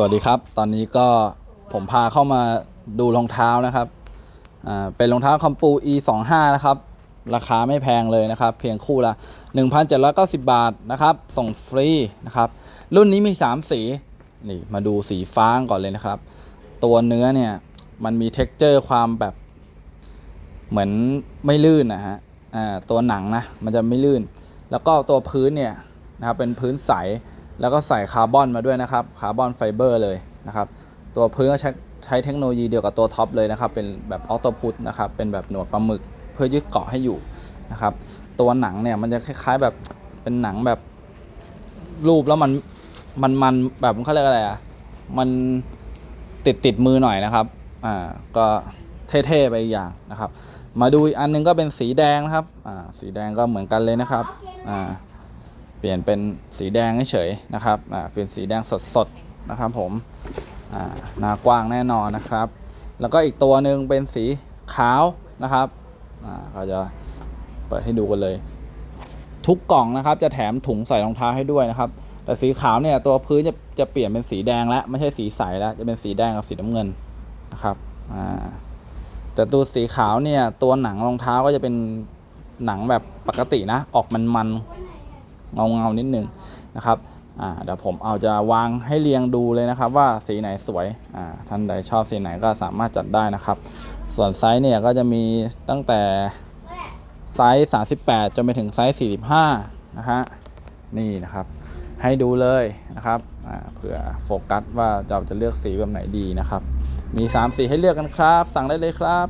สวัสดีครับ ตอนนี้ก็ผมพาเข้ามาดูรองเท้านะครับ อ่า เป็นรองเท้าคอมปู e 2 5นะครับ ราคาไม่แพงเลยนะครับ เพียงคู่ละ 1,790 บาทนะครับ ส่งฟรีนะครับ รุ่นนี้มี 3 สี นี่มาดูสีฟ้าก่อนเลยนะครับ ตัวเนื้อเนี่ย มันมี t e x t อร์ความแบบ เหมือนไม่ลื่นนะฮะ อ่า ตัวหนังนะ มันจะไม่ลื่น แล้วก็ตัวพื้นเนี่ยนะครับ เป็นพื้นใส แล้วก็ใส่คาร์บอนมาด้วยนะครับคาร์บอนไฟเบอร์เลยนะครับ ตัวพื้นก็ใช้ใช้เทคโนโลยีเดียวกับตัวท็อปเลยนะครับ เป็นแบบออโตพุตนะครับเป็นแบบหนวดปลาหมึกเพื่อยึดเกาะให้อยู่นะครับ ตัวหนังเนี่ยมันจะคล้ายๆแบบเป็นหนังแบบรูปแล้วมันมันมันแบบเขาเรียกอะไรอะมันติดติดมือหน่อยนะครับอ่าก็เท่ๆไปอีกอย่างนะครับ มาดูอีกอันหนึงก็เป็นสีแดงนะครับอ่าสีแดงก็เหมือนกันเลยนะครับอ่า เปลี่ยนเป็นสีแดงเฉยๆนะครับอ่าเป็นสีแดงสดๆนะครับผมอ่าหน้ากว้างแน่นอนนะครับ แล้วก็อีกตัวหนึ่งเป็นสีขาวนะครับอ่าเราจะเปิดให้ดูกันเลย ทุกกล่องนะครับ จะแถมถุงใส่รองเท้าให้ด้วยนะครับ แต่สีขาวเนี่ยตัวพื้นจะจะเปลี่ยนเป็นสีแดงแล้วไม่ใช่สีใสแล้วจะเป็นสีแดงกับสีน้ำเงินนะครับอ่าแต่ตัวสีขาวเนี่ยตัวหนังรองเท้าก็จะเป็นหนังแบบปกตินะ ออกมันๆ เงาเงานิดนึงนะครับอ่าเดี๋ยวผมเอาจะวางให้เรียงดูเลยนะครับ ว่าสีไหนสวยอ่าท่านใดชอบสีไหนก็สามารถจัดได้นะครับ ส่วนไซส์เนี่ยก็จะมีตั้งแต่ไซส์ 38 จนไปถึงไซส์ 45 นะฮะนี่นะครับ ให้ดูเลยนะครับอ่าเผื่อโฟกัสว่าเราจะเลือกสีแบบไหนดีนะครับ มี 3 สีให้เลือกกันครับ สั่งได้เลยครับ